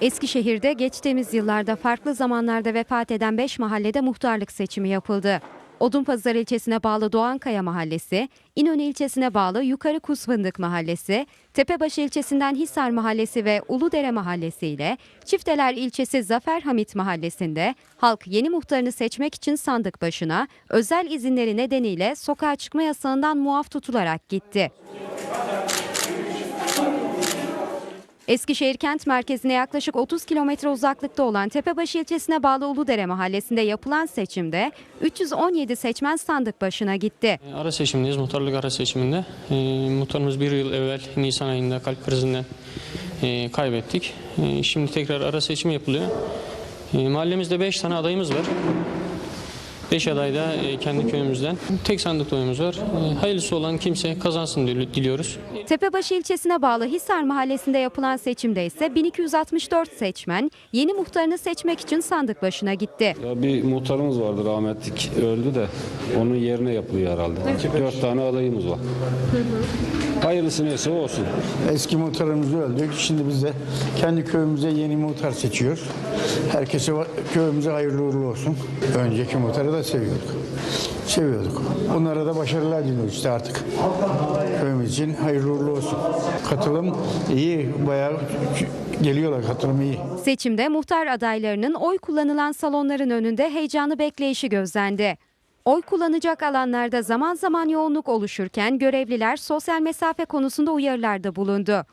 Eskişehir'de geçtiğimiz yıllarda farklı zamanlarda vefat eden 5 mahallede muhtarlık seçimi yapıldı. Odunpazarı ilçesine bağlı Doğankaya Mahallesi, İnönü ilçesine bağlı Yukarı Kuzfındık Mahallesi, Tepebaşı ilçesinden Hisar Mahallesi ve Uludere Mahallesi ile Çifteler ilçesi Zafer Hamit Mahallesi'nde halk yeni muhtarını seçmek için sandık başına özel izinleri nedeniyle sokağa çıkma yasağından muaf tutularak gitti. Eskişehir kent merkezine yaklaşık 30 kilometre uzaklıkta olan Tepebaşı ilçesine bağlı Uludere mahallesinde yapılan seçimde 317 seçmen sandık başına gitti. Ara seçimdeyiz, muhtarlık ara seçiminde. E, muhtarımız bir yıl evvel Nisan ayında kalp krizinden e, kaybettik. E, şimdi tekrar ara seçim yapılıyor. E, mahallemizde 5 tane adayımız var. 5 aday da e, kendi köyümüzden. Tek sandık oyumuz var. E, hayırlısı olan kimse kazansın dili- diliyoruz. Tepebaşı ilçesine bağlı Hisar mahallesinde yapılan seçimde ise 1264 seçmen yeni muhtarını seçmek için sandık başına gitti. Ya bir muhtarımız vardı rahmetlik öldü de onun yerine yapılıyor herhalde. Dört tane adayımız var. Hayırlısı neyse olsun. Eski muhtarımız öldü. Şimdi biz de kendi köyümüze yeni muhtar seçiyoruz. Herkese köyümüze hayırlı uğurlu olsun. Önceki muhtarı da seviyorduk. Seviyorduk. Onlara da başarılar diliyoruz işte artık. Köyümüz için hayırlı uğurlu olsun. Katılım iyi. Bayağı geliyorlar katılım iyi. Seçimde muhtar adaylarının oy kullanılan salonların önünde heyecanlı bekleyişi gözlendi. Oy kullanacak alanlarda zaman zaman yoğunluk oluşurken görevliler sosyal mesafe konusunda uyarılarda bulundu.